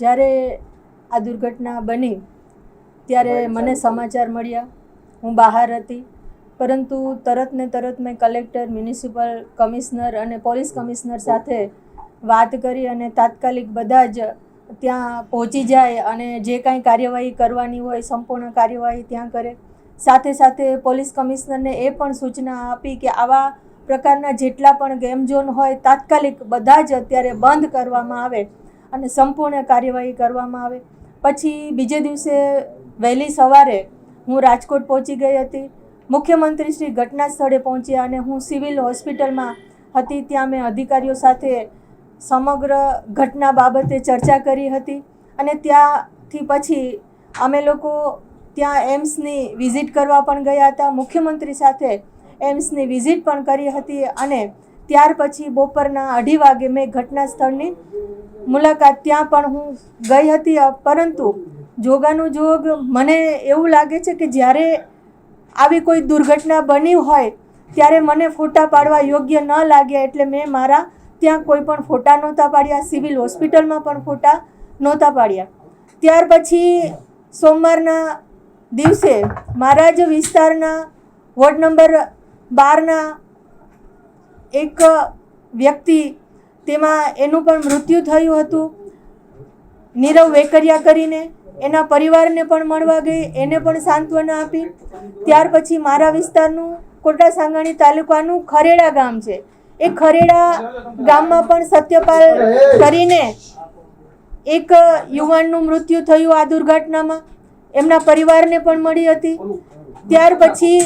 જ્યારે આ દુર્ઘટના બની ત્યારે મને સમાચાર મળ્યા. હું બહાર હતી પરંતુ તરત ને તરત મેં કલેક્ટર મ્યુનિસિપલ કમિશનર અને પોલીસ કમિશનર સાથે વાત કરી અને તાત્કાલિક બધા જ ત્યાં પહોંચી જાય અને જે કાંઈ કાર્યવાહી કરવાની હોય સંપૂર્ણ કાર્યવાહી ત્યાં કરે. સાથે સાથે પોલીસ કમિશનરને એ પણ સૂચના આપી કે આવા પ્રકારના જેટલા પણ ગેમ ઝોન હોય તાત્કાલિક બધા જ અત્યારે બંધ કરવામાં આવે. અને સંપૂર્ણ કાર્યવાહી કરવામાં આવે. પછી બીજે દિવસે વહેલી સવારે હું રાજકોટ પહોંચી ગઈ હતી. મુખ્યમંત્રી શ્રી ઘટના સ્થળે પહોંચ્યા અને હું સિવિલ હોસ્પિટલમાં હતી. ત્યાં મેં અધિકારીઓ સાથે સમગ્ર ઘટના બાબતે ચર્ચા કરી હતી અને ત્યાંથી પછી અમે લોકો ત્યાં એમ્સની વિઝિટ કરવા પણ ગયા હતા. મુખ્યમંત્રી સાથે એમ્સની વિઝિટ પણ કરી હતી અને ત્યાર પછી બપોરના અઢી વાગે મેં ઘટના સ્થળની મુલાકાત ત્યાં પણ હું ગઈ હતી પરંતુ જોગાનું જોગ મને એવું લાગે છે કે જ્યારે આવી કોઈ દુર્ઘટના બની હોય, ત્યારે મને ફોટા પાડવા યોગ્ય ન લાગ્યા એટલે મેં મારા ત્યાં કોઈ પણ ફોટા નહોતા પાડ્યા, સિવિલ હોસ્પિટલમાં પણ ફોટા નહોતા પાડ્યા. ત્યાર પછી સોમવારના દિવસે મારા જ વિસ્તારના વોર્ડ નંબર બારના એક વ્યક્તિ તેમાં એનું પણ મૃત્યુ થયું હતું. નીરવ વેકરિયા કરીને એના પરિવારને પણ મળવા ગઈ, એને પણ સાંત્વના આપી. ત્યાર પછી મારા વિસ્તારનું કોટા સાંગાણી તાલુકાનું ખરેડા ગામ છે. એ ખરેડા ગામમાં પણ સત્યપાલ કરીને એક યુવાનનું મૃત્યુ થયું આ દુર્ઘટનામાં. એમના પરિવારને પણ મળી હતી. ત્યાર પછી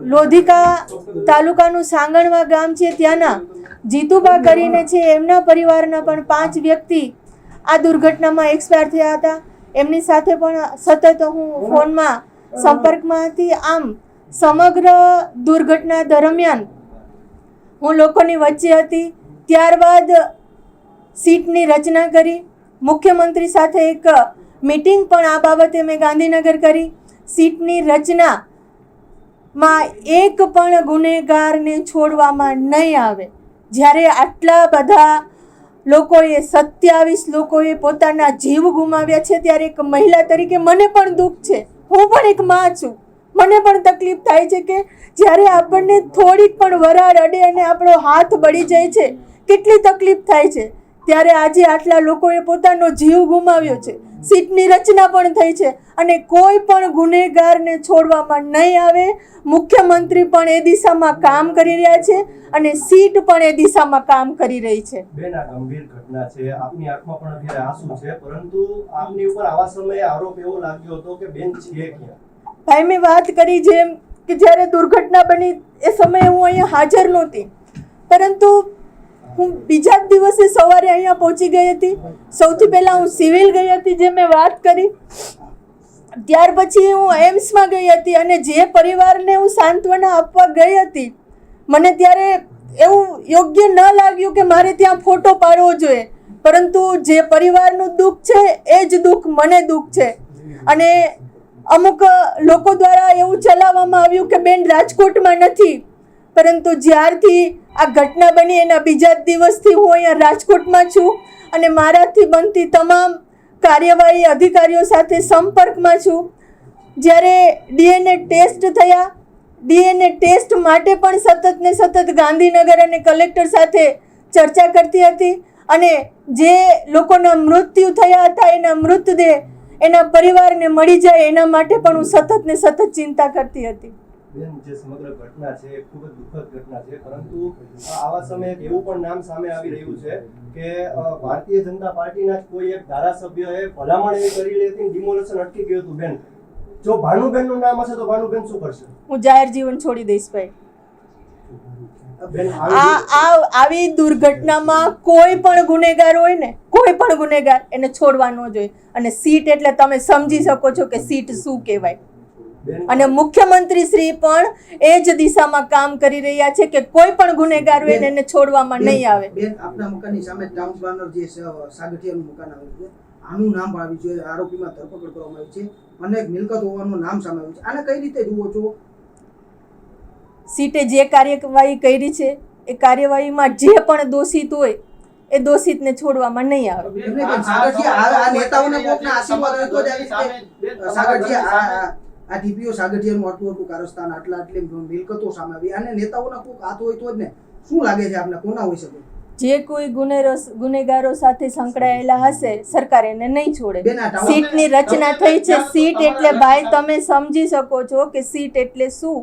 લોધિકા તાલુકાનું સાંગણવા ગામ છે ત્યાંના. જીતુબા કરીને છે એમના પરિવારના પણ પાંચ વ્યક્તિ આ દુર્ઘટનામાં એક્સપાયર થયા હતા. એમની સાથે પણ સતત હું ફોનમાં સંપર્કમાં હતી. આમ, સમગ્ર દુર્ઘટના દરમિયાન હું લોકોની વચ્ચે હતી. ત્યારબાદ સીટની રચના કરી. મુખ્યમંત્રી સાથે એક મીટિંગ પણ આ બાબતે મેં ગાંધીનગર કરી. સીટની રચના માં એક પણ ગુનેગારને છોડવામાં નહીં આવે. જ્યારે આટલા બધા લોકોએ સત્યાવીસ લોકોએ પોતાના જીવ ગુમાવ્યા છે, ત્યારે એક મહિલા તરીકે મને પણ દુઃખ છે. હું પણ એક માં છું. મને પણ તકલીફ થાય છે કે જ્યારે આપણને થોડીક પણ વરાળ અડે અને આપણો હાથ બળી જાય છે, કેટલી તકલીફ થાય છે. ત્યારે આજે આટલા લોકોએ પોતાનો જીવ ગુમાવ્યો છે. સીટની રચના પણ થઈ છે અને કોઈ પણ ગુનેગારને છોડવામાં નહીં આવે. મુખ્યમંત્રી પણ એ દિશામાં કામ કરી રહ્યા છે અને સીટ પણ એ દિશામાં કામ કરી રહી છે. બેન આ ગંભીર ઘટના છે. આપની આંખમાં પણ અત્યારે આંસુ છે પરંતુ આપની ઉપર આવા સમયે આરોપ એવો લાગ્યો હતો કે બેન છે ક્યાં? ભાઈ મેં વાત કરી જેમ કે જ્યારે દુર્ઘટના બની એ સમયે હું અહીંયા હાજર નહોતી. પરંતુ હું બીજા જ દિવસે સવારે અહીંયા પહોંચી ગઈ હતી. સૌથી પહેલાં હું સિવિલ ગઈ હતી જે મેં વાત કરી. ત્યાર પછી હું એમ્સમાં ગઈ હતી અને જે પરિવારને હું સાંત્વના આપવા ગઈ હતી, મને ત્યારે એવું યોગ્ય ન લાગ્યું કે મારે ત્યાં ફોટો પાડવો જોઈએ. પરંતુ જે પરિવારનું દુઃખ છે, એ જ દુઃખ મને દુઃખ છે. અને અમુક લોકો દ્વારા એવું ચલાવવામાં આવ્યું કે બેન રાજકોટમાં નથી. પરંતુ જ્યારથી આ ઘટના બની એના બીજા દિવસથી હું અહીંયા રાજકોટમાં છું અને મારાથી બનતી તમામ કાર્યવાહી અધિકારીઓ સાથે સંપર્કમાં છું. જ્યારે ડીએનએ ટેસ્ટ થયા, ડીએનએ ટેસ્ટ માટે પણ સતત ને સતત ગાંધીનગર અને કલેક્ટર સાથે ચર્ચા કરતી હતી અને જે લોકોના મૃત્યુ થયા હતા એના મૃતદેહ એના પરિવારને મળી જાય એના માટે પણ હું સતત ને સતત ચિંતા કરતી હતી. બેન જે સમગ્ર ઘટના છે એ ખૂબ જ દુઃખદ ઘટના છે. પરંતુ આવા સમયે એવું પણ નામ સામે આવી રહ્યું છે કે ભારતીય જનતા પાર્ટીના જ કોઈ એક ધારાસભ્યએ ભલામણ એવી કરી હતી ડિમોલેશન અટકી ગયું હતું. બેન જો ભાનુબેનનું નામ હશે તો ભાનુબેન શું કરશે? હું જાહેર જીવન છોડી દઈશ ભાઈ. આવી દુર્ઘટનામાં કોઈ પણ ગુનેગાર હોય ને કોઈ પણ ગુનેગાર એને છોડવા ન જોઈએ. અને સીટ એટલે તમે સમજી શકો છો કે સીટ શું કહેવાય. અને મુખ્યમંત્રી શ્રી પણ એ જ દિશામાં કામ કરી રહ્યા છે કે કોઈ પણ ગુનેગાર એને છોડવામાં નહીં આવે. બેન આપના મકાનની સામે ટાઉન પ્લાનર જે સાગઠિયાનું મકાન આવ્યું છે આનું નામ આવી છે આરોપીમાં ધરપકડ કરવામાં આવી છે અનેક મિલકત હોવાનું નામ સામે આવ્યું છે. આને કઈ રીતે જુઓ છો? સીટે જે કાર્યવાહી કરી છે એ કાર્યવાહીમાં જે પણ દોષિત હોય એ દોષિતને છોડવામાં નહીં આવે. આ ટીપીઓ સાગઠિયાનું આટલું આટલું કારસ્તાન આટલા આટલી મિલકતો સામે આવી. અને નેતાઓના કોઈક હાથ હોય તો જ ને. શું લાગે છે આપને? કોના હોઈ શકે? જે કોઈ ગુનેરો ગુનેગારો સાથે સંકળાયેલા હશે સરકાર એને નહીં છોડે. સીટની રચના થઈ છે. સીટ એટલે ભાઈ તમે સમજી શકો છો કે સીટ એટલે શું?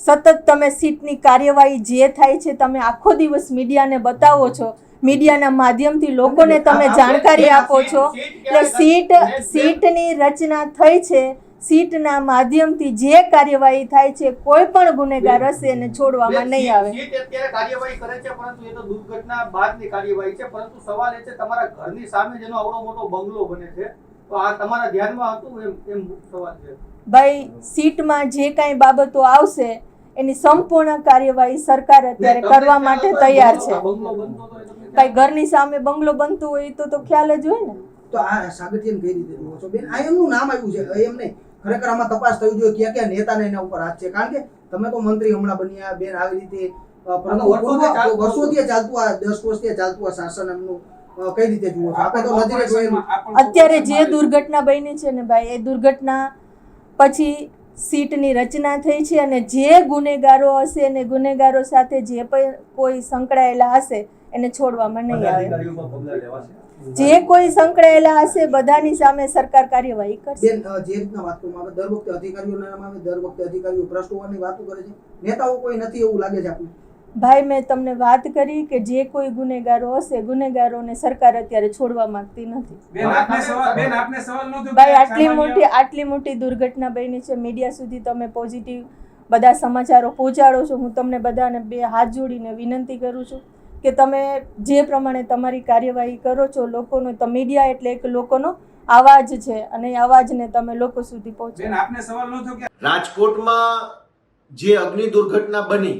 સતત તમે સીટની કાર્યવાહી જે થાય છે તમે આખો દિવસ મીડિયાને બતાવો છો. મીડિયાના માધ્યમથી લોકોને તમે જાણકારી આપો છો. એટલે સીટ સીટની રચના થઈ છે. સીટના માધ્યમથી જે કાર્યવાહી થાય છે કોઈ પણ ગુનેગાર હશે એને છોડવામાં નહીં આવે. સીટ અત્યારે કાર્યવાહી કરે છે પરંતુ એ તો દુર્ઘટના બાદની કાર્યવાહી છે પરંતુ સવાલ એ છે તમારા ઘરની સામે જેનો આવડો મોટો બંગલો બને છે. તો આ તમારા ધ્યાનમાં હતું એમ એમ સવાલ છે. ભાઈ સીટમાં જે કાંઈ બાબતો આવશે એની સંપૂર્ણ કાર્યવાહી સરકાર અત્યારે કરવા માટે તૈયાર છે. ભાઈ ઘરની સામે બંગલો બનતો હોય તો તો ખ્યાલ જ હોય ને. તો આ સાગરજીને કઈ રીતે જુઓ છો બેન આ એમનું નામ આવ્યું છે એમ નહીં. ખરેખર આમાં તપાસ થવી જોઈએ ક્યાં ક્યાં નેતાને એના ઉપર હાથ છે. કારણ કે તમે તો મંત્રી હમણાં બન્યા બેન આવી રીતે વર્ષોથી ચાલતું હતું. વર્ષોથી ચાલતું આ દસ વર્ષથી ચાલતું આ શાસન એમનું કઈ રીતે જુઓ આપણે તો નજરે અત્યારે જે દુર્ઘટના બની છે ને ભાઈ એ દુર્ઘટના પછી સીટની રચના થઈ છે અને જે ગુનેગારો હશે અને ગુનેગારો સાથે જે પણ કોઈ સંકળાયેલા હશે એને છોડવામાં નહીં આવે. જે કોઈ સંકળાયેલા હશે બધાની સામે સરકાર કાર્યવાહી કરશે. બેન જે રીતના વાત કરવામાં આવે દર વખતે અધિકારીઓના નામ દર વખતે અધિકારીઓ ભ્રષ્ટ હોવાની વાતો કરે છે. નેતાઓ કોઈ નથી એવું લાગે છે આપને ભાઈ મેં તમને વાત કરી કે જે કોઈ ગુનેગારો હશે ગુનેગારોને સરકાર અત્યારે છોડવા માંગતી નથી. બેન આપને સવાલ બેન આપને સવાલ નહોતો ભાઈ આટલી મોટી આટલી મોટી દુર્ઘટના બની છે મીડિયા સુધી તમે પોઝિટિવ બધા સમાચારો પહોંચાડો છો. હું તમને બધાને બે હાથ જોડીને વિનંતી કરું છું. કે તમે જે પ્રમાણે તમારી કાર્યવાહી કરો છો લોકોનો તો મીડિયા એટલે એક લોકોનો અવાજ છે અને એ અવાજને તમે લોકો સુધી પહોંચો બેન આપને સવાલ નહોતો કે રાજકોટમાં જે અગ્નિ દુર્ઘટના બની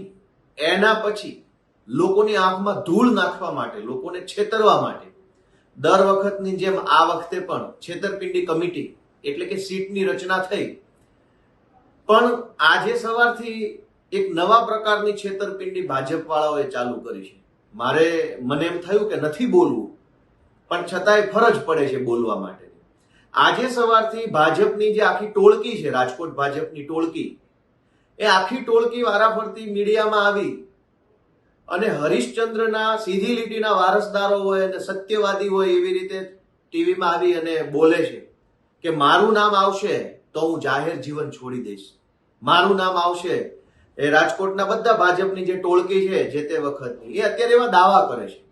એના પછી લોકોની આંખમાં ધૂળ નાખવા માટે લોકોને છેતરવા માટે દર વખતની જેમ આ વખતે પણ છેતરપિંડી કમિટી એટલે કે સીટની રચના થઈ. પણ આજે સવારથી એક નવા પ્રકારની છેતરપિંડી ભાજપવાળાઓએ ચાલુ કરી છે. મારે મને એમ થયું કે નથી બોલવું, પણ છતાંય ફરજ પડે છે બોલવા માટે. આજે સવારથી ભાજપની જે આખી ટોળકી છે, રાજકોટ ભાજપની ટોળકી, એ આખી ટોળકી વારાફરતી મીડિયામાં આવી અને હરીશચંદ્રના સીધી લીટીના વારસદારો હોય અને સત્યવાદી હોય એવી રીતે ટીવીમાં આવી અને બોલે છે કે મારું નામ આવશે તો હું જાહેર જીવન છોડી દઈશ. મારું નામ આવશે એ રાજકોટના બધા ભાજપની જે ટોળકી છે, જે તે વખતની, એ અત્યારે એવા દાવા કરે છે.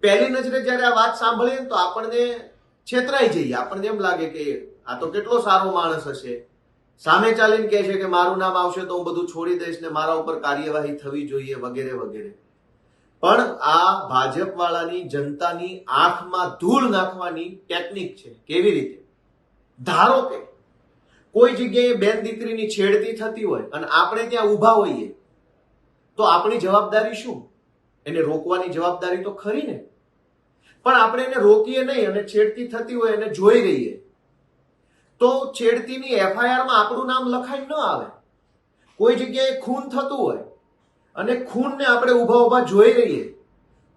પહેલી નજરે જ્યારે આ વાત સાંભળીએ ને તો આપણને છેતરાઈ જઈએ. આપણને એમ લાગે કે આ તો કેટલો સારો માણસ હશે. સામે ચાલીને કહે છે કે મારું નામ આવશે તો હું બધું છોડી દઈશ ને મારા ઉપર કાર્યવાહી થવી જોઈએ વગેરે વગેરે. પણ આ ભાજપ વાળાની જનતાની આંખમાં ધૂળ નાખવાની ટેકનિક છે. કેવી રીતે? ધારો કે કોઈ જગ્યાએ બેન દીકરીની છેડતી થતી હોય અને આપણે ત્યાં ઊભા હોઈએ, તો આપણી જવાબદારી શું? એને રોકવાની જવાબદારી તો ખરી ને. પણ આપણે એને રોકીએ નહીં અને છેડતી થતી હોય એને જોઈ રહીએ. તો છેડતીની એફઆઈઆરમાં આપણું નામ લખાઈ ન આવે. કોઈ જગ્યાએ ખૂન થતું હોય અને ખૂનને આપણે ઊભા ઊભા જોઈ રહીએ,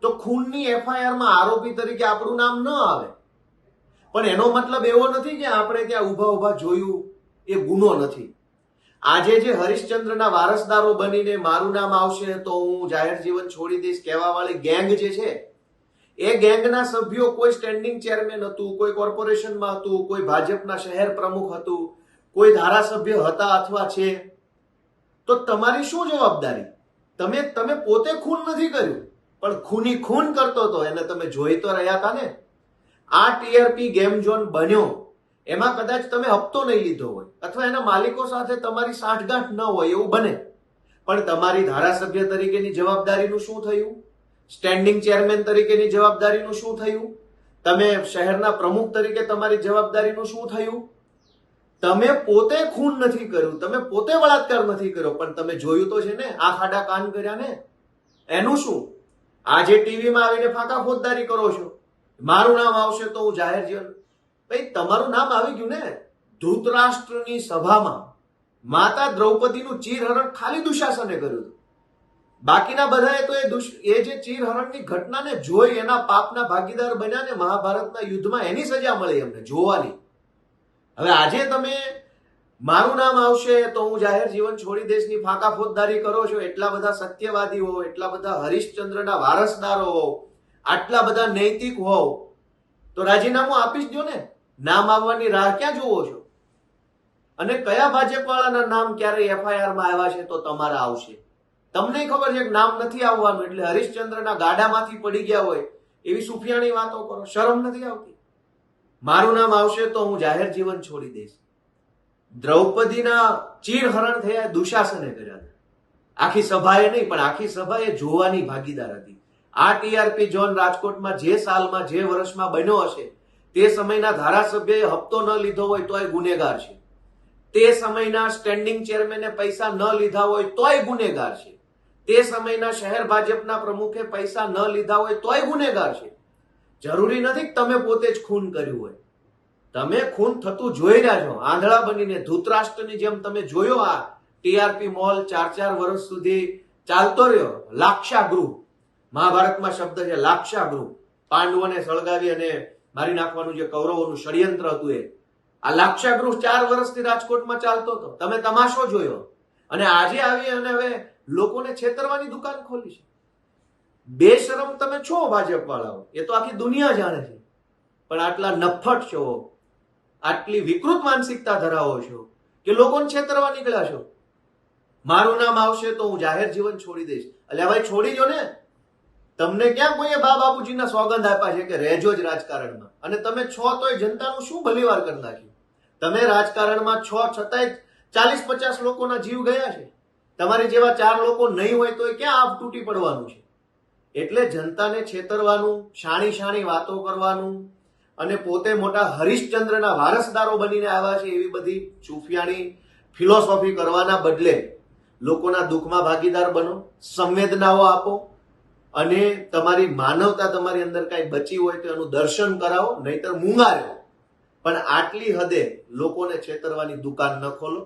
તો ખૂનની એફઆઈઆરમાં આરોપી તરીકે આપણું નામ ન આવે. પણ એનો મતલબ એવો નથી કે આપણે ત્યાં ઊભા ઊભા જોયું એ ગુનો નથી. આજે જે હરિશ્ચંદ્રના વારસદારો બનીને મારું નામ આવશે તો હું જાહેર જીવન છોડી દઈશ કહેવા વાળી ગેંગ જે છે, એ ગેંગના સભ્યો કોઈ સ્ટેન્ડિંગ ચેરમેન હતું, કોઈ કોર્પોરેશનમાં હતું, કોઈ ભાજપના શહેર પ્રમુખ હતું, કોઈ ધારાસભ્ય હતા અથવા છે. તો તમારી શું જવાબદારી? તમે તમે પોતે ખૂન નથી કર્યું, પણ ખૂની ખૂન કરતો હતો, એને તમે જોઈ તો રહ્યા હતા ને? આ ટીઆરપી ગેમ ઝોન બન્યો. એમાં કદાચ તમે હપ્તો નહીં લીધો હોય અથવા એના માલિકો સાથે તમારી સાંઠગાંઠ ન હોય એવું બને. પણ તમારી ધારાસભ્ય તરીકેની જવાબદારીનું શું થયું? સ્ટેન્ડિંગ ચેરમેન તરીકેની જવાબદારીનું શું થયું? તમે શહેરના પ્રમુખ તરીકે તમારી જવાબદારીનું શું થયું? તમે પોતે ખૂન નથી કર્યું, તમે પોતે બળાત્કાર નથી કર્યો, પણ તમે જોયું તો છે ને, આ ખાડા કાન કર્યા ને? એનું શું? આજે ટીવીમાં આવીને ફાંકા ફોજદારી કરો છો. મારું નામ આવશે તો હું જાહેર જીવન ભાઈ, તમારું નામ આવી ગયું ને? ધૃતરાષ્ટ્રની સભામાં માતા દ્રૌપદીનું ચીરહરણ ખાલી દુશાસને કર્યું બાકીના બધાએ તો એ દુષ, એ જે ચીરહરણની ઘટનાને જોઈ એના પાપના ભાગીદાર બન્યા ને મહાભારતના યુદ્ધમાં એની સજા મળી અમને, જોવાની. હવે આજે તમે, મારું નામ આવશે તો હું જાહેર જીવન છોડી દેશની ફાંકા ફોજદારી કરો છો, એટલા બધા સત્યવાદી હો એટલા બધા હરિશ્ચંદ્રના વારસદારો હો આટલા બધા નૈતિક હોવ, તો રાજીનામું આપી જ દો ને. નામ આવવાની રાહ ક્યાં જુઓ છો? અને કયા ભાજપવાળાના નામ ક્યારે એફઆઈઆરમાં આવ્યા છે તો તમારા આવશે? તમને ખબર છે નામ નથી આવવાનું, એટલે હરિશ્ચંદ્રના ગાડામાંથી પડી ગયા હોય એવી સુફિયાણી વાતો કરો. શરમ નથી આવતી? મારું નામ આવશે તો હું જાહેર જીવન છોડી દઈશ. દ્રૌપદીના ચીરહરણ થયા, દુશાસને કર્યા આખી સભાએ નહીં, પણ આખી સભાએ જોવાની ભાગીદાર હતી. આ ટીઆરપી ઝોન રાજકોટમાં જે સાલમાં, જે વર્ષમાં બન્યો હશે તે સમયના ધારાસભ્યએ હપ્તો ન લીધો હોય તોય ગુનેગાર છે. તે સમયના સ્ટેન્ડિંગ ચેરમેને પૈસા ન લીધા હોય તોય ગુનેગાર છે. તે સમયના શહેર ભાજપના પ્રમુખે પૈસા ન લીધા હોય તોય ગુનેગાર છે. જરૂરી નથી તમે પોતે જ ખૂન કર્યું હોય. તમે ખૂન થતું જોઈ રહ્યા છો. આંધળા બનીને ધૂતરાષ્ટ્રની જેમ તમે જોયો આ ટીઆરપી મોલ ચાર ચાર વર્ષ સુધી ચાલતો રહ્યો. લાક્ષાગૃહ. મહાભારતમાં શબ્દ છે લાક્ષાગૃહ. પાંડવોને સળગાવી અને મારી નાખવાનું જે કૌરવોનું ષડયંત્ર હતું એ. આ લાક્ષાગૃહ ચાર વર્ષથી રાજકોટમાં ચાલતો હતો. તમે તમાશો જોયો. અને આજે આવી અને હવે લોકોને છેતરવાની દુકાન ખોલી છે. બેશરમ તમે છો ભાજપ વાળાઓ એ તો આખી દુનિયા જાણે છે. પણ આટલા નફટ છો. આટલી વિકૃત માનસિકતા ધરાવો છો કે લોકોને છેતરવા નીકળ્યા છો? મારું નામ આવશે તો હું જાહેર જીવન છોડી દઈશ. એટલે ભાઈ, છોડી જો ને. તમને ક્યાં કોઈએ બા બાપુજીના સોગંદ આપ્યા છે કે રહેજો જ રાજકારણમાં? અને તમે છો તોય જનતાનું શું ભલીવાર કરી નાખ્યું? તમે રાજકારણમાં છો છતાંય ચાલીસ પચાસ લોકોના જીવ ગયા છે. તમારી જેવા ચાર લોકો નહીં હોય તો ક્યાં આપ તૂટી પડવાનું છે? એટલે જનતાને છેતરવાનું શાણી શાણી વાતો કરવાનું અને પોતે મોટા હરિશ્ચંદ્રના વારસદારો બનીને આવ્યા છે એવી બધી ચૂફિયાણી ફિલોસોફી કરવાના બદલે લોકોના દુઃખમાં ભાગીદાર બનો, સંવેદનાઓ આપો અને તમારી માનવતા તમારી અંદર કાંઈ બચી હોય તો એનું દર્શન કરાવો, નહીતર મૂંગા રહો પણ આટલી હદે લોકોને છેતરવાની દુકાન ન ખોલો.